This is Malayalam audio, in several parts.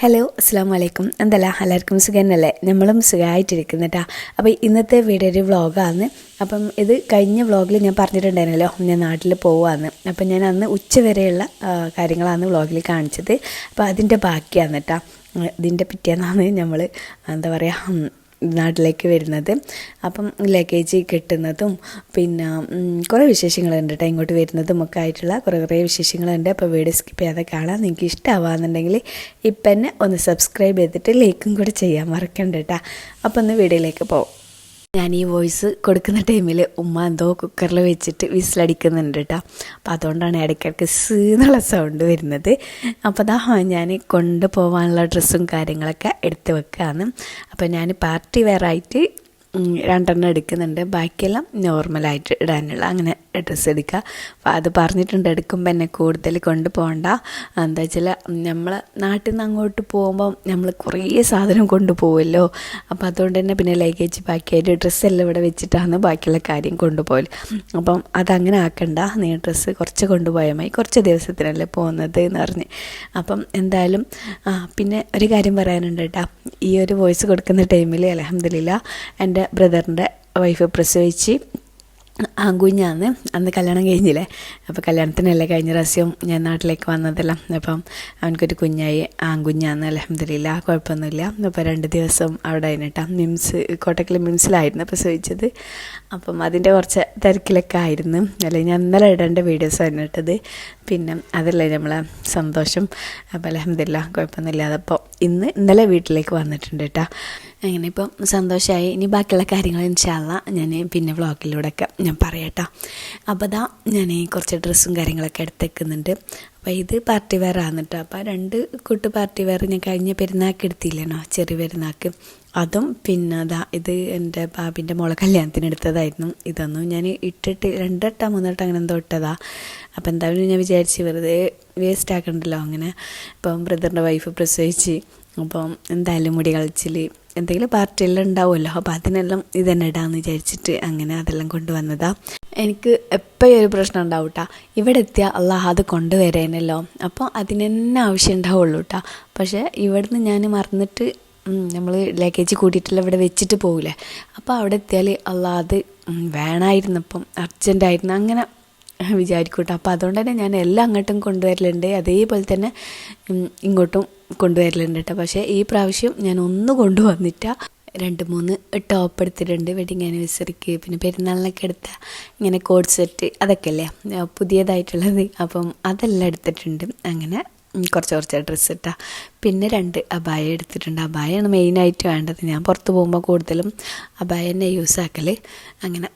ഹലോ അസ്സാം വലൈക്കും എന്തല്ല? എല്ലാവർക്കും സുഖന്നല്ലേ? നമ്മളും സുഖമായിട്ടിരിക്കുന്നു കേട്ടോ അപ്പോൾ ഇന്നത്തെ വീഡിയോ ഒരു വ്ളോഗാണ് അപ്പം ഇത് കഴിഞ്ഞ വ്ളോഗിൽ ഞാൻ പറഞ്ഞിട്ടുണ്ടായിരുന്നല്ലോ ഞാൻ നാട്ടിൽ പോവാന്ന്. അപ്പം ഞാൻ അന്ന് ഉച്ച വരെയുള്ള കാര്യങ്ങളാണ് വ്ളോഗിൽ കാണിച്ചത്. അപ്പോൾ അതിന്റെ ബാക്കിയാണ് കേട്ടോ ഇതിന്റെ പിറ്റേന്നാണ് നമ്മൾ എന്താ പറയുക നാട്ടിലേക്ക് വരുന്നത്. അപ്പം ലഗേജ് കിട്ടുന്നതും പിന്നെ കുറേ വിശേഷങ്ങളുണ്ട് കേട്ടോ ഇങ്ങോട്ട് വരുന്നതും ഒക്കെ ആയിട്ടുള്ള കുറേ കുറേ വിശേഷങ്ങളുണ്ട്. അപ്പോൾ വീഡിയോ സ്കിപ്പ് ചെയ്യാതെ കാണാം നിങ്ങൾക്ക് ഇഷ്ടമാവാന്നുണ്ടെങ്കിൽ ഇപ്പം തന്നെ ഒന്ന് സബ്സ്ക്രൈബ് ചെയ്തിട്ട് ലൈക്കും കൂടെ ചെയ്യാൻ മറക്കണ്ട കേട്ടോ അപ്പോൾ ഒന്ന് വീഡിയോയിലേക്ക് പോകാം ഞാൻ ഈ വോയിസ് കൊടുക്കുന്ന ടൈമിൽ ഉമ്മ എന്തോ കുക്കറിൽ വെച്ചിട്ട് വിസിലടിക്കുന്നുണ്ട് കേട്ടോ അപ്പോൾ അതുകൊണ്ടാണ് ഇടയ്ക്കിടയ്ക്ക് സീന്നുള്ള സൗണ്ട് വരുന്നത്. അപ്പോൾ അതാ ഞാൻ കൊണ്ടുപോകാനുള്ള ഡ്രസ്സും കാര്യങ്ങളൊക്കെ എടുത്ത് വെക്കുകയാണ് അപ്പോൾ ഞാൻ പാർട്ടി വെയറായിട്ട് ഉം, രണ്ടെണ്ണം എടുക്കുന്നുണ്ട്. ബാക്കിയെല്ലാം നോർമലായിട്ട് ഇടാനുള്ള അങ്ങനെ ഡ്രസ്സ് എടുക്കുക. അപ്പോൾ അത് പറഞ്ഞിട്ടുണ്ട് എടുക്കുമ്പോൾ എന്നെ കൂടുതൽ കൊണ്ടുപോകണ്ട. എന്താ വെച്ചാൽ നമ്മൾ നാട്ടിൽ നിന്ന് അങ്ങോട്ട് പോകുമ്പം നമ്മൾ കുറേ സാധനം കൊണ്ടുപോകുമല്ലോ അപ്പോൾ അതുകൊണ്ട് തന്നെ പിന്നെ ലഗേജ് ബാക്കിയായിട്ട് ഡ്രസ്സെല്ലാം ഇവിടെ വെച്ചിട്ടാണ് ബാക്കിയുള്ള കാര്യം കൊണ്ടുപോകൽ. അപ്പം അതങ്ങനെ ആക്കണ്ട. നീ ഡ്രസ്സ് കുറച്ച് കൊണ്ടുപോയമായി കുറച്ച് ദിവസത്തിനല്ലേ പോകുന്നത് എന്ന് പറഞ്ഞ്. അപ്പം എന്തായാലും പിന്നെ ഒരു കാര്യം പറയാനുണ്ട് കേട്ടോ. ഈ ഒരു വോയിസ് കൊടുക്കുന്ന ടൈമിൽ അലഹമില്ല എന്റെ ബ്രദറിന്റെ വൈഫ് പ്രസവിച്ച് ആങ്കുഞ്ഞാന്ന് അന്ന് കല്യാണം കഴിഞ്ഞില്ലേ? അപ്പോൾ കല്യാണത്തിനല്ലേ കഴിഞ്ഞ പ്രാവശ്യം ഞാൻ നാട്ടിലേക്ക് വന്നതല്ല. അപ്പം അവനക്കൊരു കുഞ്ഞായി ആങ്കുഞ്ഞാന്ന്. അലഹമില്ല കുഴപ്പമൊന്നുമില്ല. അപ്പോൾ രണ്ട് ദിവസം അവിടെ ആയിട്ടാ മിംസ് കോട്ടക്കൽ മിംസിലായിരുന്നു പ്രസവിച്ചത്. അപ്പം അതിന്റെ കുറച്ച് തിരക്കിലൊക്കെ ആയിരുന്നു. അല്ലെങ്കിൽ ഞാൻ ഇന്നലെ ഇടേണ്ട വീഡിയോസ് ആയിരുന്നു പിന്നെ അതല്ലേ നമ്മളെ സന്തോഷം. അപ്പോൾ അലഹമില്ല കുഴപ്പമൊന്നുമില്ലാതെ. അപ്പോൾ ഇന്ന് ഇന്നലെ വീട്ടിലേക്ക് വന്നിട്ടുണ്ട് കേട്ടോ അങ്ങനെ ഇപ്പം സന്തോഷമായി ഇനി ബാക്കിയുള്ള കാര്യങ്ങൾ ഇൻഷാല്ല ഞാൻ പിന്നെ വ്ളോഗിലൂടെയൊക്കെ ഞാൻ പറയാട്ടോ അപ്പോൾ അതാ ഞാൻ കുറച്ച് ഡ്രസ്സും കാര്യങ്ങളൊക്കെ എടുത്തേക്കുന്നുണ്ട്. അപ്പോൾ ഇത് പാർട്ടി വെയർ ആണ് കേട്ടോ അപ്പോൾ രണ്ട് കൂട്ട് പാർട്ടി വെയർ ഞാൻ കഴിഞ്ഞ പെരുന്നാൾക്ക് എടുത്തില്ലേനോ ചെറിയ പെരുന്നാൾക്ക് അതും പിന്നെ അതാ ഇത് എന്റെ ബാബിന്റെ മോളെ കല്യാണത്തിന് എടുത്തതായിരുന്നു. ഇതൊന്നും ഞാൻ ഇട്ടിട്ട് രണ്ടെട്ട മൂന്നെട്ട അങ്ങനെ എന്തോ ഇട്ടതാ. അപ്പോൾ എന്തായാലും ഞാൻ വിചാരിച്ച് വെറുതെ വേസ്റ്റ് ആക്കണ്ടല്ലോ അങ്ങനെ. ഇപ്പം ബ്രദറിന്റെ വൈഫ് പ്രസവിച്ച്. അപ്പം എന്തായാലും മുടി കളിച്ചിൽ എന്തെങ്കിലും പാർട്ടിയെല്ലാം ഉണ്ടാവുമല്ലോ. അപ്പോൾ അതിനെല്ലാം ഇതന്നെ ഇടാമെന്ന് വിചാരിച്ചിട്ട് അങ്ങനെ അതെല്ലാം കൊണ്ടുവന്നതാ. എനിക്ക് എപ്പോഴും ഒരു പ്രശ്നം ഉണ്ടാവും കേട്ടോ ഇവിടെ എത്തിയാൽ അള്ളാഹ് അത് കൊണ്ടുവരേനല്ലോ. അപ്പോൾ അതിന് തന്നെ ആവശ്യം ഉണ്ടാവുള്ളൂ കേട്ടോ പക്ഷേ ഇവിടുന്ന് ഞാൻ മറന്നിട്ട് നമ്മൾ ലഗേജ് കൂട്ടിയിട്ടില്ല ഇവിടെ വെച്ചിട്ട് പോകില്ലേ അപ്പോൾ അവിടെ എത്തിയാൽ അള്ളാഹ് അത് വേണമായിരുന്നപ്പം അർജന്റായിരുന്നു അങ്ങനെ വിചാരിക്കൂട്ടോ. അപ്പോൾ അതുകൊണ്ട് തന്നെ ഞാൻ എല്ലാം അങ്ങോട്ടും കൊണ്ടുവരലുണ്ട്. അതേപോലെ തന്നെ ഇങ്ങോട്ടും കൊണ്ടുവരലുണ്ട് കേട്ടോ പക്ഷേ ഈ പ്രാവശ്യം ഞാൻ ഒന്ന് കൊണ്ടുവന്നിട്ട രണ്ട് മൂന്ന് ടോപ്പ് എടുത്തിട്ടുണ്ട്. വെഡിങ് ആനിവേഴ്സറിക്ക് പിന്നെ പെരുന്നാളിനൊക്കെ എടുത്ത ഇങ്ങനെ കോഡ് സെറ്റ് അതൊക്കെ അല്ലേ പുതിയതായിട്ടുള്ളത്. അപ്പം അതെല്ലാം എടുത്തിട്ടുണ്ട്. അങ്ങനെ കുറച്ച് കുറച്ച് ഡ്രസ്സ് ഇട്ടാ. പിന്നെ രണ്ട് അബായ എടുത്തിട്ടുണ്ട്. അബായാണ് മെയിനായിട്ട് വേണ്ടത്. ഞാൻ പുറത്ത് പോകുമ്പോൾ കൂടുതലും അബായ തന്നെ യൂസ് ആക്കൽ അങ്ങനെ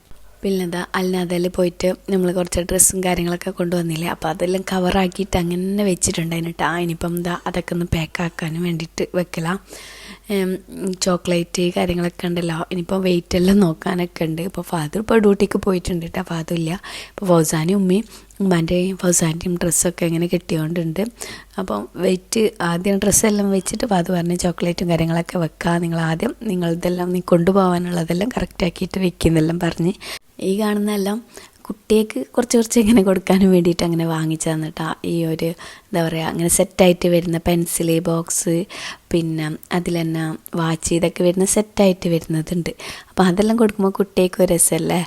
പിന്നെ എന്താ അല്ലാതെ പോയിട്ട് നമ്മൾ കുറച്ച് ഡ്രസ്സും കാര്യങ്ങളൊക്കെ കൊണ്ടുവന്നില്ലേ? അപ്പോൾ അതെല്ലാം കവറാക്കിയിട്ട് അങ്ങനെ വെച്ചിട്ടുണ്ട് അതിനിട്ട് ആ ഇനിയിപ്പം എന്താ അതൊക്കെ ഒന്ന് പാക്കാക്കാനും വേണ്ടിയിട്ട് വെക്കലാം. ചോക്ലേറ്റ് കാര്യങ്ങളൊക്കെ ഉണ്ടല്ലോ. ഇനിയിപ്പോൾ വെയിറ്റ് എല്ലാം നോക്കാനൊക്കെ ഉണ്ട്. ഇപ്പോൾ ഫാദർ ഇപ്പോൾ ഡ്യൂട്ടിക്ക് പോയിട്ടുണ്ട് കേട്ടോ ഫാദർ ഇല്ല. ഇപ്പോൾ ഫൗസാനും ഉമ്മയും ഉമ്മാന്റെയും ഫൗസാന്റെയും ഡ്രസ്സൊക്കെ ഇങ്ങനെ കിട്ടിയോണ്ടുണ്ട്. അപ്പോൾ വെയിറ്റ് ആദ്യം ഡ്രസ്സെല്ലാം വെച്ചിട്ട് ഫാദർ പറഞ്ഞ് ചോക്ലേറ്റും കാര്യങ്ങളൊക്കെ വെക്കുക നിങ്ങൾ ആദ്യം നിങ്ങളിതെല്ലാം നീ കൊണ്ടുപോകാനുള്ളതെല്ലാം കറക്റ്റാക്കിയിട്ട് വെക്കുന്നെല്ലാം പറഞ്ഞ്. ഈ കാണുന്നതെല്ലാം കുട്ടിക്ക് കുറച്ച് കുറച്ച് ഇങ്ങനെ കൊടുക്കാനും വേണ്ടിയിട്ട് അങ്ങനെ വാങ്ങിച്ചു തന്നിട്ടാ ഈ ഒരു എന്താ പറയുക അങ്ങനെ സെറ്റായിട്ട് വരുന്ന പെൻസിൽ ബോക്സ് പിന്നെ അതിൽ തന്നെ വാച്ച് ഇതൊക്കെ വരുന്ന സെറ്റായിട്ട് വരുന്നതുണ്ട്. അപ്പോൾ അതെല്ലാം കൊടുക്കുമ്പോൾ കുട്ടിയേക്ക് ഒരു രസമല്ലേ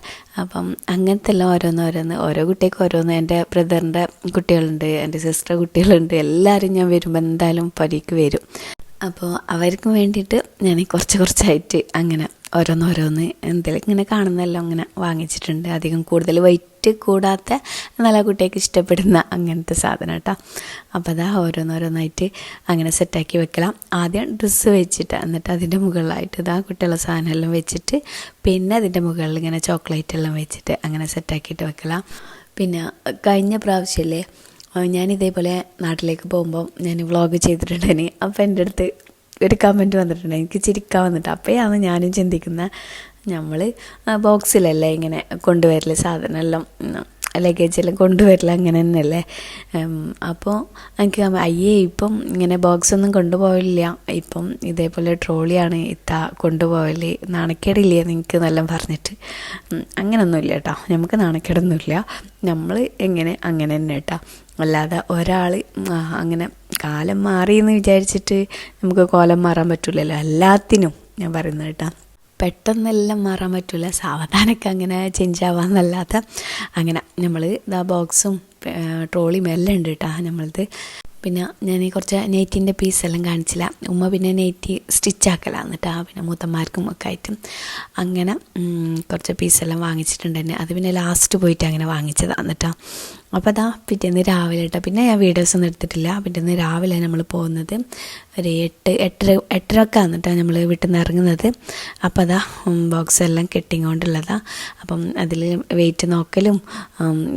അപ്പം അങ്ങനത്തെ എല്ലാം ഓരോന്ന് ഓരോന്ന് ഓരോ കുട്ടിക്ക് ഓരോന്ന്. എന്റെ ബ്രദറിന്റെ കുട്ടികളുണ്ട് എന്റെ സിസ്റ്റർ കുട്ടികളുണ്ട്. എല്ലാവരും ഞാൻ വരുമ്പോൾ എന്തായാലും പരീക്ക് വരും. അപ്പോൾ അവർക്ക് വേണ്ടിയിട്ട് ഞാൻ കുറച്ച് കുറച്ചായിട്ട് അങ്ങനെ ഓരോന്നോരോന്ന് എന്തെങ്കിലും ഇങ്ങനെ കാണുന്നതെല്ലാം അങ്ങനെ വാങ്ങിച്ചിട്ടുണ്ട്. അധികം കൂടുതൽ വെയിറ്റ് കൂടാത്ത നല്ല കുട്ടിയൊക്കെ ഇഷ്ടപ്പെടുന്ന അങ്ങനത്തെ സാധനം കേട്ടോ അപ്പോൾ അതാ ഓരോന്നോരോന്നായിട്ട് അങ്ങനെ സെറ്റാക്കി വെക്കലാം. ആദ്യം ഡ്രസ്സ് വെച്ചിട്ട്. എന്നിട്ട് അതിന്റെ മുകളിലായിട്ട് ഇതാ കുട്ടികളുടെ സാധനമെല്ലാം വെച്ചിട്ട് പിന്നെ അതിന്റെ മുകളിൽ ഇങ്ങനെ ചോക്ലേറ്റ് എല്ലാം വെച്ചിട്ട് അങ്ങനെ സെറ്റാക്കിയിട്ട് വെക്കലാം. പിന്നെ കഴിഞ്ഞ പ്രാവശ്യമല്ലേ ഞാൻ ഇതേപോലെ നാട്ടിലേക്ക് പോകുമ്പോൾ ഞാൻ വ്ളോഗ് ചെയ്തിട്ടുണ്ടെങ്കിൽ അപ്പോൾ എന്റെ അടുത്ത് ഒരു കമന്റ് വന്നിട്ടുണ്ട്. എനിക്ക് ചിരിക്കാൻ വന്നിട്ട്. അപ്പോഴാണ് ഞാനും ചിന്തിക്കുന്നത് നമ്മൾ ബോക്സിലല്ലേ ഇങ്ങനെ കൊണ്ടുവരൽ സാധനം എല്ലാം ലഗേജെല്ലാം കൊണ്ടുവരില്ല അങ്ങനെ തന്നെയല്ലേ അപ്പോൾ എനിക്ക് അയ്യേ ഇപ്പം ഇങ്ങനെ ബോക്സ് ഒന്നും കൊണ്ടുപോകില്ല ഇപ്പം ഇതേപോലെ ട്രോളിയാണ് ഇത്ത കൊണ്ടുപോകൽ നാണക്കേടില്ലേ നിങ്ങൾക്ക് നല്ല പറഞ്ഞിട്ട്? അങ്ങനൊന്നുമില്ല കേട്ടോ. നമുക്ക് നാണക്കേടൊന്നുമില്ല. നമ്മൾ എങ്ങനെ അങ്ങനെ തന്നെ കേട്ടോ. അല്ലാതെ ഒരാൾ അങ്ങനെ കാലം മാറി എന്ന് വിചാരിച്ചിട്ട് നമുക്ക് കോലം മാറാൻ പറ്റില്ലല്ലോ എല്ലാത്തിനും ഞാൻ പറയുന്നത് കേട്ടോ. പെട്ടെന്നെല്ലാം മാറാൻ പറ്റില്ല സാവധാനമൊക്കെ അങ്ങനെ ചേഞ്ച് ആവാന്നല്ലാത്ത അങ്ങനെ നമ്മൾ ഇതാ ബോക്സും ട്രോളിയും എല്ലാം ഉണ്ട് കേട്ടോ നമ്മളത് പിന്നെ ഞാൻ കുറച്ച് നെയ്റ്റിന്റെ പീസെല്ലാം കാണിച്ചില്ല. ഉമ്മ പിന്നെ നെയ്റ്റി സ്റ്റിച്ചാക്കലാണ് കേട്ടോ. പിന്നെ മൂത്തന്മാർക്കും ഒക്കെ ആയിട്ടും. അങ്ങനെ കുറച്ച് പീസെല്ലാം വാങ്ങിച്ചിട്ടുണ്ട് തന്നെ അത് പിന്നെ ലാസ്റ്റ് പോയിട്ട് അങ്ങനെ വാങ്ങിച്ചതാണ് കേട്ടോ. അപ്പോൾ അതാ പിറ്റേന്ന് രാവിലെ കേട്ടോ പിന്നെ ഞാൻ വീഡിയോസ് ഒന്നും എടുത്തിട്ടില്ല. പിറ്റേന്ന് രാവിലെ നമ്മൾ പോകുന്നത് ഒരു എട്ട് എട്ടര എട്ടര ഒക്കെ എന്നിട്ടാ നമ്മൾ വീട്ടിൽ നിന്ന് ഇറങ്ങുന്നത്. അപ്പോൾ അതാ ബോക്സ് എല്ലാം കെട്ടിങ്ങോണ്ടുള്ളതാ. അപ്പം അതിൽ വെയിറ്റ് നോക്കലും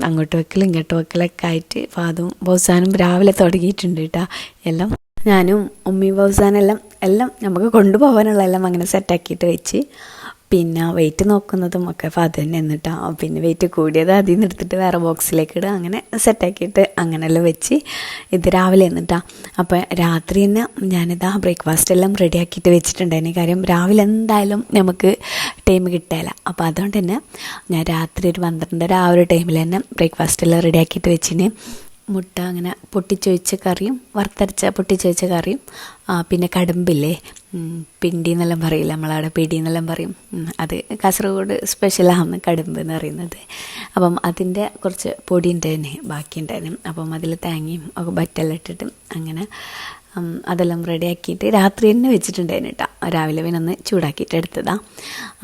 അങ്ങോട്ട് വെക്കലും ഇങ്ങോട്ട് വെക്കലൊക്കെ ആയിട്ട് ഫാദും ബോസാനും രാവിലെ തുടങ്ങിയിട്ടുണ്ട് കേട്ടോ എല്ലാം ഞാനും ഉമ്മി ബോസാനെല്ലാം എല്ലാം നമുക്ക് കൊണ്ടുപോകാനുള്ള എല്ലാം അങ്ങനെ സെറ്റാക്കിയിട്ട് വെച്ച്. പിന്നെ വെയിറ്റ് നോക്കുന്നതും ഒക്കെ അപ്പോൾ അത് തന്നെ എന്നിട്ടാ. പിന്നെ വെയിറ്റ് കൂടിയത് അതിൽ നിന്ന് എടുത്തിട്ട് വേറെ ബോക്സിലേക്ക് ഇടുക. അങ്ങനെ സെറ്റാക്കിയിട്ട് അങ്ങനെയെല്ലാം വെച്ച് ഇത് രാവിലെ എന്നിട്ടാ. അപ്പോൾ രാത്രി തന്നെ ഞാനിതാ ബ്രേക്ക്ഫാസ്റ്റ് എല്ലാം റെഡിയാക്കിയിട്ട് വെച്ചിട്ടുണ്ടായിരുന്നു. കാര്യം രാവിലെ എന്തായാലും നമുക്ക് ടൈം കിട്ടില്ല അപ്പോൾ അതുകൊണ്ട് തന്നെ ഞാൻ രാത്രി ഒരു പന്ത്രണ്ടര ആ ഒരു ടൈമിൽ തന്നെ ബ്രേക്ക്ഫാസ്റ്റ് എല്ലാം റെഡിയാക്കിയിട്ട് വെച്ചിന്. മുട്ട അങ്ങനെ പൊട്ടിച്ചൊഴിച്ച കറിയും വറുത്തരച്ച പൊട്ടിച്ചൊഴിച്ച കറിയും പിന്നെ കടുമ്പില്ലേ? പിണ്ടി എന്നെല്ലാം പറയില്ല? നമ്മളവിടെ പിടി എന്നെല്ലാം പറയും അത് കാസർഗോഡ് സ്പെഷ്യലാണ് കടുമ്പ് എന്ന് പറയുന്നത്. അപ്പം അതിന്റെ കുറച്ച് പൊടി ഉണ്ടായിരുന്നു ബാക്കി ഉണ്ടായിരുന്നു അപ്പം അതിൽ തേങ്ങയും ഒക്കെ ബറ്റെല്ലാം ഇട്ടിട്ട് അങ്ങനെ അതെല്ലാം റെഡിയാക്കിയിട്ട് രാത്രി തന്നെ വെച്ചിട്ടുണ്ടായിരുന്നു കേട്ടോ രാവിലെ പിന്നെ ഒന്ന് ചൂടാക്കിയിട്ട് എടുത്തതാണ്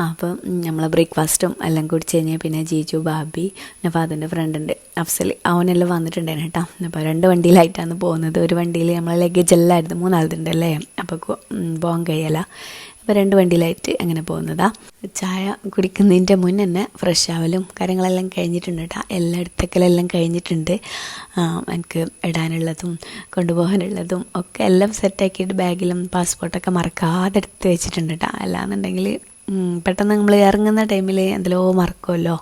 അപ്പോൾ നമ്മൾ ബ്രേക്ക്ഫാസ്റ്റും എല്ലാം കൂടി കഴിഞ്ഞാൽ പിന്നെ ജീജു ബാബി പിന്നെ ഫാദറിന്റെ ഫ്രണ്ടുണ്ട് അഫ്സൽ അവനെല്ലാം വന്നിട്ടുണ്ടായിരുന്നു കേട്ടോ അപ്പോൾ രണ്ട് വണ്ടിയിലായിട്ടാണ് പോകുന്നത്. ഒരു വണ്ടിയിൽ നമ്മളെ ലഗേജ് എല്ലാം ആയിരുന്നു. മൂന്നാളുണ്ടല്ലേ അപ്പോൾ പോകാൻ കഴിയല. അപ്പോൾ രണ്ട് വണ്ടിയിലായിട്ട് അങ്ങനെ പോകുന്നതാ. ചായ കുടിക്കുന്നതിന്റെ മുന്നേ തന്നെ ഫ്രഷ് ആവലും കാര്യങ്ങളെല്ലാം കഴിഞ്ഞിട്ടുണ്ട് കേട്ടോ എല്ലാ എടുത്തക്കലെല്ലാം കഴിഞ്ഞിട്ടുണ്ട്. എനിക്ക് ഇടാനുള്ളതും കൊണ്ടുപോകാനുള്ളതും ഒക്കെ എല്ലാം സെറ്റാക്കിയിട്ട് ബാഗിലും പാസ്പോർട്ടൊക്കെ മറക്കാതെ എടുത്ത് വെച്ചിട്ടുണ്ട് കേട്ടോ അല്ലാന്നുണ്ടെങ്കിൽ പെട്ടെന്ന് നമ്മൾ ഇറങ്ങുന്ന ടൈമിൽ എന്തെല്ലോ മറക്കുമല്ലോ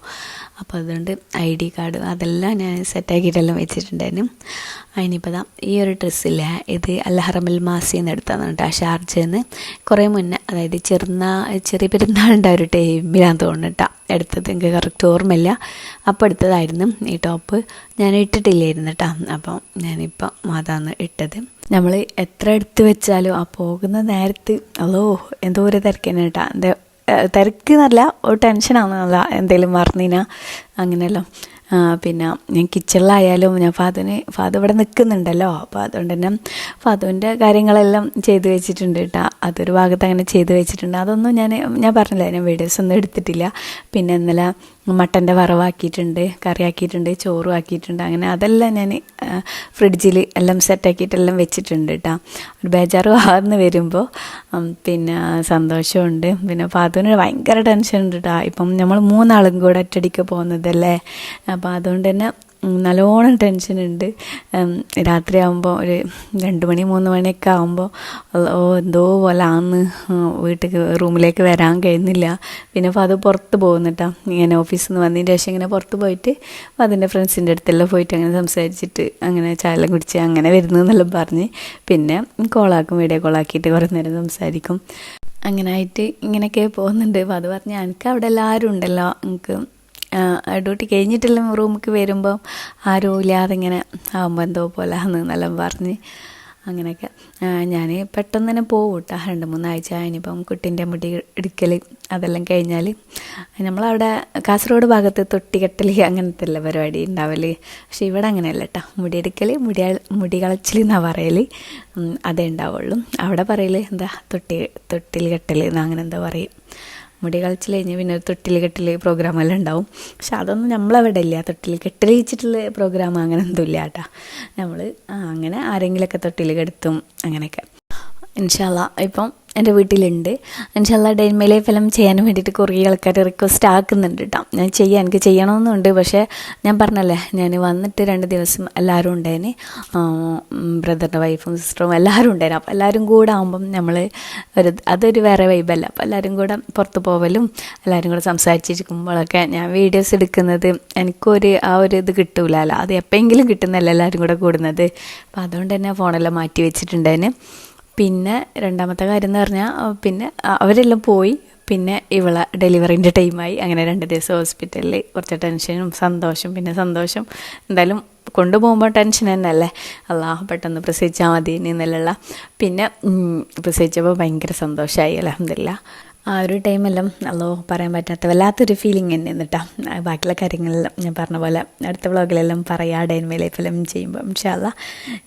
അപ്പോൾ അതുകൊണ്ട് ഐ ഡി കാർഡ് അതെല്ലാം ഞാൻ സെറ്റാക്കിയിട്ടെല്ലാം വെച്ചിട്ടുണ്ടായിരുന്നു. അതിനിപ്പോൾ ഈ ഒരു ഡ്രസ്സില്ല ഇത് അല്ലഹറമൽ മാസി എന്ന് എടുത്തതാണ് കേട്ടോ ഷാർജയിൽ നിന്ന് കുറേ മുന്നേ അതായത് ചെറുന്ന ചെറിയ പെരുന്നാളിന്റെ ഒരു ടൈമിലാണ് തോന്നുന്നു കേട്ടോ എടുത്തത്. എനിക്ക് കറക്റ്റ് ഓർമ്മയില്ല. അപ്പോൾ എടുത്തതായിരുന്നു ഈ ടോപ്പ് ഞാൻ ഇട്ടിട്ടില്ലായിരുന്നു കേട്ടോ അപ്പം ഞാനിപ്പോൾ അതാണ് ഇട്ടത്. നമ്മൾ എത്ര എടുത്ത് വെച്ചാലും ആ പോകുന്ന നേരത്ത് അല്ലോ എന്തോ ഒരു തിരക്കേനെ കേട്ടോ. എന്താ തിരക്ക് എന്നല്ല ഒരു ടെൻഷനാണെന്നല്ല എന്തെങ്കിലും മറന്നിന? അങ്ങനെയല്ലോ. പിന്നെ ഞാൻ കിച്ചണിലായാലും ഞാൻ ഫാദുവിന് ഫാദു ഇവിടെ നിൽക്കുന്നുണ്ടല്ലോ. അപ്പോൾ അതുകൊണ്ട് തന്നെ ഫാദുവിന്റെ കാര്യങ്ങളെല്ലാം ചെയ്തു വെച്ചിട്ടുണ്ട് കേട്ടോ. അതൊരു ഭാഗത്ത് അങ്ങനെ ചെയ്തു വെച്ചിട്ടുണ്ട്. അതൊന്നും ഞാൻ ഞാൻ പറഞ്ഞില്ല. ഞാൻ വീഡിയോസ് ഒന്നും എടുത്തിട്ടില്ല. പിന്നെ ഇന്നലെ മട്ടന്റെ വറവാക്കിയിട്ടുണ്ട് കറിയാക്കിയിട്ടുണ്ട് ചോറും ആക്കിയിട്ടുണ്ട് അങ്ങനെ അതെല്ലാം ഞാൻ ഫ്രിഡ്ജിൽ എല്ലാം സെറ്റാക്കിയിട്ടെല്ലാം വെച്ചിട്ടുണ്ട് കേട്ടോ ഒരു ബേജാറ് ആർന്ന് വരുമ്പോൾ പിന്നെ സന്തോഷമുണ്ട്. പിന്നെ ഫാദുവിന് ഭയങ്കര ടെൻഷൻ ഉണ്ട് കേട്ടോ ഇപ്പം നമ്മൾ മൂന്നാളും കൂടെ ഒറ്റടിക്ക് പോകുന്നതല്ലേ? അപ്പോൾ അതുകൊണ്ട് തന്നെ നല്ലോണം ടെൻഷൻ ഉണ്ട്. രാത്രി ആകുമ്പോൾ ഒരു രണ്ട് മണി മൂന്ന് മണിയൊക്കെ ആകുമ്പോൾ ഓ എന്തോ പോലെ ആന്ന് വീട്ടിൽ റൂമിലേക്ക് വരാൻ കഴിയുന്നില്ല. പിന്നെ അപ്പോൾ അത് പുറത്ത് പോകുന്നിട്ടാ. ഇങ്ങനെ ഓഫീസിൽ നിന്ന് വന്നതിന് ശേഷം ഇങ്ങനെ പുറത്ത് പോയിട്ട് അപ്പോൾ അതിന്റെ ഫ്രണ്ട്സിന്റെ അടുത്തെല്ലാം പോയിട്ട് അങ്ങനെ സംസാരിച്ചിട്ട് അങ്ങനെ ചായയെല്ലാം കുടിച്ച് അങ്ങനെ വരുന്നു എന്നെല്ലാം പറഞ്ഞ്. പിന്നെ കോളാക്കും വീഡിയോ കോളാക്കിയിട്ട് കുറേ നേരം സംസാരിക്കും. അങ്ങനെ ആയിട്ട് ഇങ്ങനെയൊക്കെ പോകുന്നുണ്ട്. അപ്പോൾ അത് പറഞ്ഞ് എനിക്ക് അവിടെ എല്ലാവരും ഉണ്ടല്ലോ. എനിക്ക് ഡ്യൂട്ടി കഴിഞ്ഞിട്ടെല്ലാം റൂമിലേക്ക് വരുമ്പം ആരും ഇല്ലാതെ ഇങ്ങനെ ആകുമ്പോൾ എന്തോ പോലെ എന്നെല്ലാം പറഞ്ഞ് അങ്ങനെയൊക്കെ. ഞാൻ പെട്ടെന്ന് തന്നെ പോകും കേട്ടോ രണ്ട് മൂന്നാഴ്ച ഇനിയിപ്പം കുട്ടീന്റെ മുടി എടുക്കൽ അതെല്ലാം കഴിഞ്ഞാൽ നമ്മളവിടെ കാസർഗോഡ് ഭാഗത്ത് തൊട്ടികെട്ടൽ അങ്ങനത്തെ അല്ല പരിപാടി ഉണ്ടാവൽ പക്ഷെ ഇവിടെ അങ്ങനെയല്ല കേട്ടോ മുടി എടുക്കൽ മുടി മുടി കളച്ചിൽ എന്നാണ് പറയൽ അതേ ഉണ്ടാവുള്ളൂ അവിടെ പറയൽ എന്താ തൊട്ടി തൊട്ടിൽ കെട്ടൽ അങ്ങനെ എന്താ പറയും. മുടി കളിച്ചിൽ കഴിഞ്ഞ് പിന്നെ ഒരു തൊട്ടിൽ കെട്ടൽ പ്രോഗ്രാമെല്ലാം ഉണ്ടാവും. പക്ഷെ അതൊന്നും നമ്മളവിടെ ഇല്ല തൊട്ടിൽ കെട്ടിൽ വെച്ചിട്ടുള്ള പ്രോഗ്രാം അങ്ങനെ ഒന്നും ഇല്ല കേട്ടോ നമ്മൾ അങ്ങനെ ആരെങ്കിലുമൊക്കെ തൊട്ടിൽ കെടുത്തും അങ്ങനെയൊക്കെ. ഇൻഷാല്ല ഇപ്പം എന്റെ വീട്ടിലുണ്ട്. ഇൻഷാല്ല ഡെയിൻമേ ഫലം ചെയ്യാൻ വേണ്ടിയിട്ട് കുറേ ആൾക്കാർ റിക്വസ്റ്റ് ആക്കുന്നുണ്ട് കേട്ടോ ഞാൻ ചെയ്യാൻ എനിക്ക് ചെയ്യണമെന്നുണ്ട് പക്ഷേ ഞാൻ പറഞ്ഞല്ലേ ഞാൻ വന്നിട്ട് രണ്ട് ദിവസം എല്ലാവരും ഉണ്ടായിന്. ബ്രദറിന്റെ വൈഫും സിസ്റ്ററും എല്ലാവരും ഉണ്ടായിരുന്നു അപ്പോൾ എല്ലാവരും കൂടെ ആകുമ്പം നമ്മൾ ഒരു അതൊരു വേറെ വൈബല്ല അപ്പോൾ എല്ലാവരും കൂടെ പുറത്ത് പോവലും എല്ലാവരും കൂടെ സംസാരിച്ചിരിക്കുമ്പോഴൊക്കെ ഞാൻ വീഡിയോസ് എടുക്കുന്നത് എനിക്കൊരു ആ ഒരു ഇത് കിട്ടൂലല്ലോ അത് എപ്പോഴെങ്കിലും കിട്ടുന്നല്ല എല്ലാവരും കൂടെ കൂടുന്നത്. അപ്പോൾ അതുകൊണ്ട് തന്നെ ഫോണെല്ലാം മാറ്റി വെച്ചിട്ടുണ്ടായിരുന്നു പിന്നെ രണ്ടാമത്തെ കാര്യം എന്ന് പറഞ്ഞാൽ പിന്നെ അവരെല്ലാം പോയി. പിന്നെ ഇവളെ ഡെലിവറിന്റെ ടൈമായി അങ്ങനെ രണ്ട് ദിവസം ഹോസ്പിറ്റലിൽ കുറച്ച് ടെൻഷനും സന്തോഷം. പിന്നെ സന്തോഷം എന്തായാലും കൊണ്ടുപോകുമ്പോൾ ടെൻഷൻ തന്നെയല്ലേ അള്ളാഹ് പെട്ടെന്ന് പ്രസവിച്ചാൽ മതി എന്നുള്ള പിന്നെ പ്രസവിച്ചപ്പോൾ ഭയങ്കര സന്തോഷമായി അലഹമില്ല ആ ഒരു ടൈമെല്ലാം അല്ലോ പറയാൻ പറ്റാത്ത വല്ലാത്തൊരു ഫീലിംഗ് തന്നെ എന്നിട്ടാ. ബാക്കിയുള്ള കാര്യങ്ങളെല്ലാം ഞാൻ പറഞ്ഞ പോലെ അടുത്ത വ്ളോഗിലെല്ലാം പറയാം മേലെ ലൈഫെല്ലാം ചെയ്യുമ്പോൾ ഇൻഷാല്ല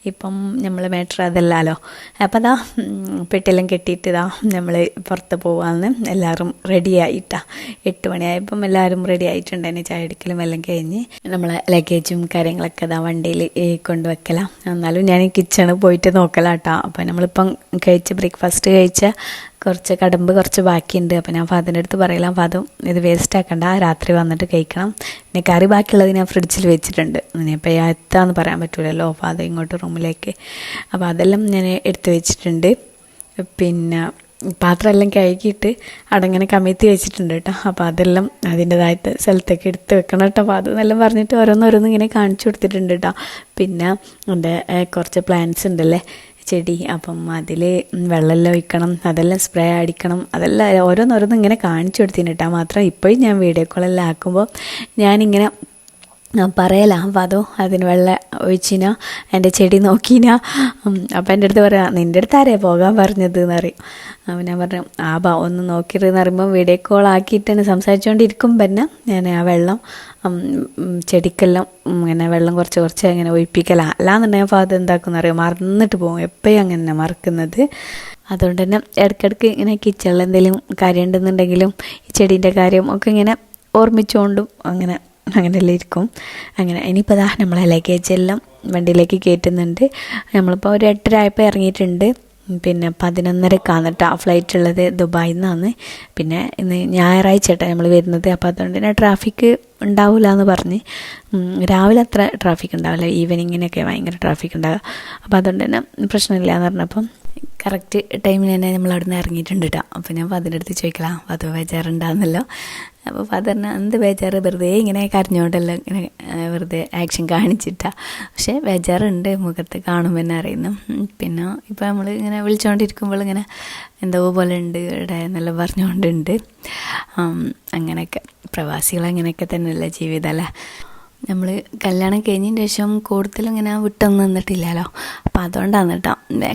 ഇപ്പം നമ്മൾ മാറ്റർ അതല്ലല്ലോ അപ്പം അതാ പെട്ടിയെല്ലാം കെട്ടിയിട്ട് ഇതാ നമ്മൾ പുറത്ത് പോകാമെന്ന് എല്ലാവരും റെഡി ആയിട്ടാ. എട്ട് മണിയായപ്പം എല്ലാവരും റെഡി ആയിട്ടുണ്ടായിരുന്നു ചായ എടുക്കലും എല്ലാം കഴിഞ്ഞ് നമ്മളെ ലഗേജും കാര്യങ്ങളൊക്കെ ഇതാ വണ്ടിയിൽ കൊണ്ടുവെക്കലാം. എന്നാലും ഞാൻ കിച്ചണിൽ പോയിട്ട് നോക്കലാട്ടോ. അപ്പം നമ്മളിപ്പം കഴിച്ച ബ്രേക്ക്ഫാസ്റ്റ് കഴിച്ച കുറച്ച് കടമ്പ് കുറച്ച് ബാക്കിയുണ്ട്. അപ്പോൾ ഞാൻ ഫാദറിന്റെ അടുത്ത് പറയലാം ഫാദം ഇത് വേസ്റ്റ് ആക്കണ്ട. രാത്രി വന്നിട്ട് കഴിക്കണം. പിന്നെ കറി ബാക്കിയുള്ളത് ഞാൻ ഫ്രിഡ്ജിൽ വെച്ചിട്ടുണ്ട്. ഇനിയിപ്പോൾ എത്താന്ന് പറയാൻ പറ്റൂലല്ലോ ഫാദർ ഇങ്ങോട്ട് റൂമിലേക്ക്. അപ്പോൾ അതെല്ലാം ഞാൻ എടുത്ത് വെച്ചിട്ടുണ്ട്. പിന്നെ പാത്രമെല്ലാം കഴുകിയിട്ട് അടങ്ങനെ കമിഴ്ത്തി വെച്ചിട്ടുണ്ട് കേട്ടോ. അപ്പോൾ അതെല്ലാം അതിന്റെതായിട്ട് സ്ഥലത്തേക്ക് എടുത്ത് വെക്കണം കേട്ടോ അപ്പോൾ അതെന്നെല്ലാം പറഞ്ഞിട്ട് ഓരോന്നോരോന്ന് ഇങ്ങനെ കാണിച്ചു കൊടുത്തിട്ടുണ്ട് കേട്ടോ. പിന്നെ എന്റെ കുറച്ച് പ്ലാന്റ്സ് ഉണ്ടല്ലേ? ചെടി അപ്പം അതിൽ വെള്ളമെല്ലാം ഒഴിക്കണം അതെല്ലാം സ്പ്രേ അടിക്കണം അതെല്ലാം ഓരോന്നോരോന്ന് ഇങ്ങനെ കാണിച്ചു കൊടുത്തിന് മാത്രം ഇപ്പോഴും ഞാൻ വീഡിയോ കോളെല്ലാം ആക്കുമ്പോൾ ഞാനിങ്ങനെ ഞാൻ പറയലാ അതോ അതിന് വെള്ളം ഒഴിച്ചിനോ എന്റെ ചെടി നോക്കിനാ. അപ്പം എന്റെ അടുത്ത് പറയാം നിന്റെ അടുത്ത് ആരെയാ പോകാൻ പറഞ്ഞത്? എന്ന് പറയും. അപ്പം ഞാൻ പറഞ്ഞു ആ ബാ ഒന്ന് നോക്കിയിരുന്ന് പറയുമ്പോൾ വീഡിയോ കോൾ ആക്കിയിട്ടാണ് സംസാരിച്ചുകൊണ്ടിരിക്കുമ്പോൾ തന്നെ ഞാൻ ആ വെള്ളം ചെടിക്കെല്ലാം ഇങ്ങനെ വെള്ളം കുറച്ച് കുറച്ച് അങ്ങനെ ഒഴിപ്പിക്കലാ. അല്ലാന്നുണ്ടെങ്കിൽ അപ്പോൾ അത് എന്താക്കുന്ന അറിയാം? മറന്നിട്ട് പോകും. എപ്പോഴും അങ്ങനെ മറക്കുന്നത്? അതുകൊണ്ട് തന്നെ ഇടയ്ക്കിടയ്ക്ക് ഇങ്ങനെ കിച്ചണിൽ എന്തെങ്കിലും കാര്യം ഉണ്ടെന്നുണ്ടെങ്കിലും ഈ ചെടീന്റെ കാര്യം ഒക്കെ ഇങ്ങനെ ഓർമ്മിച്ചുകൊണ്ടും അങ്ങനെ അങ്ങനെയല്ലേ ഇരിക്കും. അങ്ങനെ ഇനിയിപ്പോൾ ദാ നമ്മളെ ലഗേജ് എല്ലാം വണ്ടിയിലേക്ക് കയറ്റുന്നുണ്ട്. നമ്മളിപ്പോൾ ഒരു എട്ടരായപ്പോൾ ഇറങ്ങിയിട്ടുണ്ട്. പിന്നെ പതിനൊന്നരക്കാണ് കേട്ടോ ഫ്ലൈറ്റ് ഉള്ളത് ദുബായിൽ നിന്നാണ്. പിന്നെ ഇന്ന് ഞായറാഴ്ച കേട്ടോ നമ്മൾ വരുന്നത്. അപ്പോൾ അതുകൊണ്ട് തന്നെ ട്രാഫിക്ക് ഉണ്ടാവില്ല എന്ന് പറഞ്ഞ്. രാവിലെ അത്ര ട്രാഫിക് ഉണ്ടാവില്ല. ഈവനിങ്ങിനൊക്കെ ഭയങ്കര ട്രാഫിക് ഉണ്ടാവുക. അപ്പോൾ അതുകൊണ്ട് തന്നെ പ്രശ്നമില്ല എന്ന് പറഞ്ഞപ്പം കറക്റ്റ് ടൈമിന് തന്നെ നമ്മൾ അവിടെ നിന്ന് ഇറങ്ങിയിട്ടുണ്ട് കേട്ടോ അപ്പോൾ ഞാൻ ഫാദറിന്റെ അടുത്ത് ചോദിക്കലാം ഫാദർ ബേജാറുണ്ടാകുന്നല്ലോ അപ്പോൾ ഫാദറിന് എന്ത് ബേജാറ്? വെറുതെ ഇങ്ങനെ കരഞ്ഞോണ്ടല്ലോ ഇങ്ങനെ വെറുതെ ആക്ഷൻ കാണിച്ചിട്ടാ. പക്ഷേ ബേജാറുണ്ട് മുഖത്ത് കാണുമ്പോൾ തന്നെ അറിയുന്നു പിന്നെ ഇപ്പോൾ നമ്മൾ ഇങ്ങനെ വിളിച്ചുകൊണ്ടിരിക്കുമ്പോൾ ഇങ്ങനെ എന്തോ പോലെ ഉണ്ട് ഇവിടെ എന്നെല്ലാം പറഞ്ഞുകൊണ്ടുണ്ട് അങ്ങനെയൊക്കെ. പ്രവാസികൾ അങ്ങനെയൊക്കെ തന്നെയല്ലേ ജീവിതം അല്ലേ? നമ്മൾ കല്യാണം കഴിഞ്ഞതിന് ശേഷം കൂടുതലും ഇങ്ങനെ വിട്ടൊന്നും നിന്നിട്ടില്ലല്ലോ. അപ്പം അതുകൊണ്ടാണ് കേട്ടോ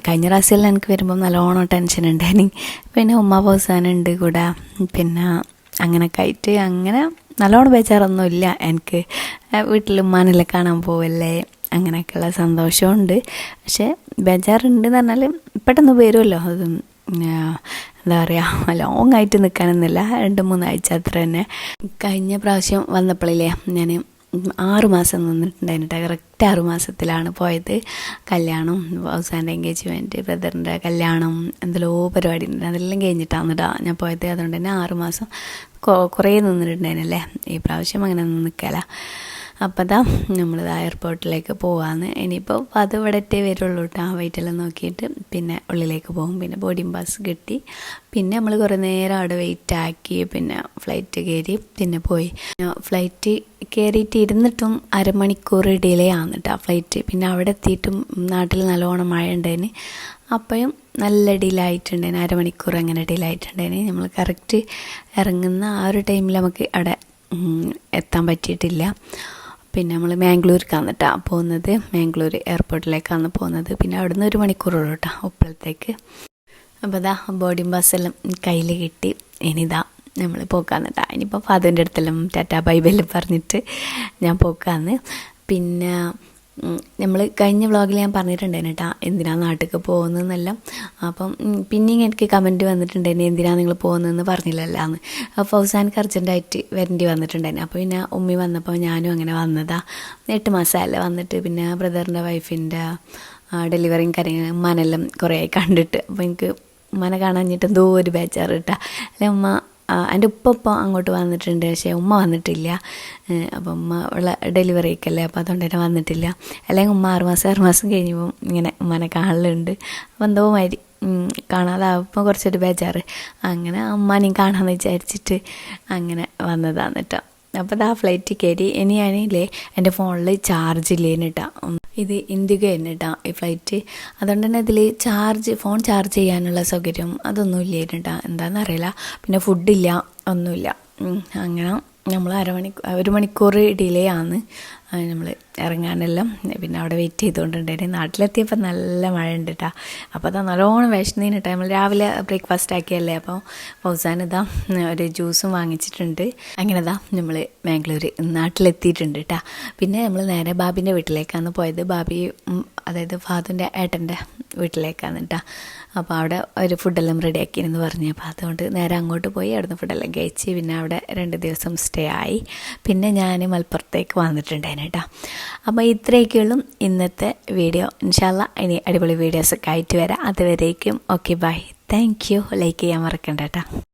കഴിഞ്ഞ പ്രാവശ്യമെല്ലാം എനിക്ക് വരുമ്പോൾ നല്ലോണം ടെൻഷൻ ഉണ്ടായിരുന്നു പിന്നെ ഉമ്മ പോസാനുണ്ട് കൂടെ. പിന്നെ അങ്ങനെയൊക്കെ ആയിട്ട് അങ്ങനെ നല്ലോണം ബേജാറൊന്നും ഇല്ല. എനിക്ക് വീട്ടിൽ ഉമ്മാനെല്ലാം കാണാൻ പോവല്ലേ? അങ്ങനെയൊക്കെയുള്ള സന്തോഷമുണ്ട്. പക്ഷേ ബേജാറുണ്ട് എന്ന് പറഞ്ഞാൽ പെട്ടെന്ന് വരുമല്ലോ അത് എന്താ പറയുക ലോങ് ആയിട്ട് നിൽക്കാനൊന്നുമില്ല രണ്ട് മൂന്നാഴ്ച അത്ര തന്നെ. കഴിഞ്ഞ പ്രാവശ്യം വന്നപ്പോഴില്ലേ ഞാൻ ആറ് മാസം നിന്നിട്ടുണ്ടായിരുന്നു കറക്റ്റ് ആറ് മാസത്തിലാണ് പോയത്. കല്യാണം അവസാന്റെ എൻഗേജ്മെന്റ് ബ്രദറിന്റെ കല്യാണം എന്തെല്ലോ പരിപാടി ഉണ്ട്. അതെല്ലാം കഴിഞ്ഞിട്ടാണ് കേട്ടോ ഞാൻ പോയത്. അതുകൊണ്ട് തന്നെ ആറ് മാസം കുറേ നിന്നിട്ടുണ്ടായിരുന്നല്ലേ ഈ പ്രാവശ്യം അങ്ങനെ നിൽക്കല അപ്പോൾ നമ്മൾ നമ്മളിതാ എയർപോർട്ടിലേക്ക് പോവാന്ന്. ഇനിയിപ്പോൾ അത് ഇവിടെ എത്തേ വരുള്ളൂ കേട്ടോ ആ വെയിറ്റെല്ലാം നോക്കിയിട്ട് പിന്നെ ഉള്ളിലേക്ക് പോകും. പിന്നെ ബോർഡിംഗ് പാസ് കിട്ടി. പിന്നെ നമ്മൾ കുറേ നേരം അവിടെ വെയിറ്റ് ആക്കി. പിന്നെ ഫ്ലൈറ്റ് കയറി. പിന്നെ പോയി. ഫ്ലൈറ്റ് കയറിയിട്ട് ഇരുന്നിട്ടും അരമണിക്കൂർ ഡിലേ ആണ് കേട്ടോ ഫ്ലൈറ്റ് പിന്നെ അവിടെ എത്തിയിട്ടും നാട്ടിൽ നല്ലോണം മഴ ഉണ്ടായിന് അപ്പോഴും നല്ല ഡിലേ അരമണിക്കൂർ അങ്ങനെ ഡിലേ നമ്മൾ കറക്റ്റ് ഇറങ്ങുന്ന ആ ഒരു ടൈമിൽ നമുക്ക് അവിടെ എത്താൻ പറ്റിയിട്ടില്ല. പിന്നെ നമ്മൾ മാംഗ്ലൂർക്കാണ് കേട്ടോ പോകുന്നത്. മാംഗ്ലൂർ എയർപോർട്ടിലേക്കാണ് പോകുന്നത്. പിന്നെ അവിടെ നിന്ന് ഒരു മണിക്കൂറുള്ളൂ കേട്ടോ ഉപ്പളത്തേക്ക്. അപ്പോൾ ഇതാ ബോർഡിംഗ് ബസ്സെല്ലാം കയ്യിൽ കിട്ടി. ഇനിതാ നമ്മൾ പോക്കാന്ന് കേട്ടോ ഇനിയിപ്പോൾ ഫാദറിന്റെ അടുത്തെല്ലാം ടാറ്റാ ബൈബെല്ലാം പറഞ്ഞിട്ട് ഞാൻ പോക്കാന്ന്. പിന്നെ നമ്മൾ കഴിഞ്ഞ വ്ളോഗിൽ ഞാൻ പറഞ്ഞിട്ടുണ്ടായിരുന്നു കേട്ടോ എന്തിനാ നാട്ടിലേക്ക് പോകുന്നതെന്നെല്ലാം. അപ്പം പിന്നെ പിന്നെയും എനിക്ക് കമന്റ് വന്നിട്ടുണ്ടായിരുന്നു എന്തിനാ നിങ്ങൾ പോകുന്നതെന്ന് പറഞ്ഞില്ലല്ലോ എന്ന് അപ്പോൾ ഫൗസാനക്ക് അർജന്റായിട്ട് വരേണ്ടി വന്നിട്ടുണ്ടായിരുന്നു. അപ്പോൾ പിന്നെ ഉമ്മി വന്നപ്പോൾ ഞാനും അങ്ങനെ വന്നതാ. എട്ട് മാസമല്ലേ വന്നിട്ട് പിന്നെ ബ്രദറിന്റെ വൈഫിന്റെ ഡെലിവറിയും കാര്യങ്ങളും ഉമ്മാനെല്ലാം കുറേ കണ്ടിട്ട്. അപ്പോൾ എനിക്ക് ഉമ്മാനെ കാണാഞ്ഞിട്ട് എന്തോ ഒരു ബേജാറ് കേട്ടാ അല്ലെ ഉമ്മ എന്റെ ഉപ്പ അങ്ങോട്ട് വന്നിട്ടുണ്ട് പക്ഷേ ഉമ്മ വന്നിട്ടില്ല. അപ്പം ഉമ്മ ഉള്ള ഡെലിവറി ഒക്കെ അല്ലേ അപ്പോൾ അതുകൊണ്ട് തന്നെ വന്നിട്ടില്ല. അല്ലെങ്കിൽ ഉമ്മ ആറ് മാസം ആറ് മാസം കഴിഞ്ഞപ്പോൾ ഇങ്ങനെ ഉമ്മനെ കാണലുണ്ട്. അപ്പോൾ എന്തോ മാതിരി കാണാതാവുമ്പോൾ കുറച്ചൊരു ബേജാറ്. അങ്ങനെ ഉമ്മാനെയും കാണാമെന്ന് വിചാരിച്ചിട്ട് അങ്ങനെ വന്നതാണ് കേട്ടോ. അപ്പോൾ ആ ഫ്ലൈറ്റ് കയറി. ഇനി ഞാനില്ലേ എന്റെ ഫോണിൽ ചാർജ് ഇല്ലേന്ന് കേട്ടോ. ഇത് ഇന്ത്യയ്ക്ക് തന്നെ കേട്ടോ ഈ ഫ്ലൈറ്റ് അതുകൊണ്ട് തന്നെ ഇതിൽ ചാർജ് ഫോൺ ചാർജ് ചെയ്യാനുള്ള സൗകര്യം അതൊന്നും ഇല്ലായിരുന്നു കേട്ടോ എന്താണെന്ന് അറിയില്ല. പിന്നെ ഫുഡില്ല ഒന്നുമില്ല. അങ്ങനെ നമ്മൾ അരമണിക്കൂർ ഒരു മണിക്കൂർ ഡിലേ ആണ്. നമ്മൾ ഇറങ്ങാനെല്ലാം പിന്നെ അവിടെ വെയിറ്റ് ചെയ്തുകൊണ്ടുണ്ടായിരുന്നു. നാട്ടിലെത്തിയപ്പോൾ നല്ല മഴ ഉണ്ട് കേട്ടോ അപ്പോൾ അതാ നല്ലോണം വിശന്നതിന് ടൈമിൽ രാവിലെ ബ്രേക്ക്ഫാസ്റ്റ് ആക്കിയല്ലേ? അപ്പോൾ ഫൗസാൻ ഇതാ ഒരു ജ്യൂസും വാങ്ങിച്ചിട്ടുണ്ട്. അങ്ങനെ ഇതാ നമ്മൾ ബാംഗ്ലൂർ നാട്ടിലെത്തിയിട്ടുണ്ട് കേട്ടോ പിന്നെ നമ്മൾ നേരെ ബാബിന്റെ വീട്ടിലേക്കാണ് പോയത്. ബാബി അതായത് ഫാദുന്റെ ഏട്ടന്റെ വീട്ടിലേക്കാണ് കേട്ടോ അപ്പോൾ അവിടെ ഒരു ഫുഡെല്ലാം റെഡിയാക്കിയെന്ന് പറഞ്ഞു. അപ്പോൾ അതുകൊണ്ട് നേരെ അങ്ങോട്ട് പോയി അവിടുന്ന് ഫുഡെല്ലാം കഴിച്ച് പിന്നെ അവിടെ രണ്ട് ദിവസം സ്റ്റേ ആയി. പിന്നെ ഞാൻ മലപ്പുറത്തേക്ക് വന്നിട്ടുണ്ടായിരുന്നു. കേട്ടോ. അപ്പോൾ ഇത്രയൊക്കെയുള്ളൂ ഇന്നത്തെ വീഡിയോ. ഇൻഷാല്ല ഇനി അടിപൊളി വീഡിയോസൊക്കെ ആയിട്ട് വരാം. അതുവരേക്കും okay bye. Thank you. Like ചെയ്യാൻ മറക്കണ്ട കേട്ടോ.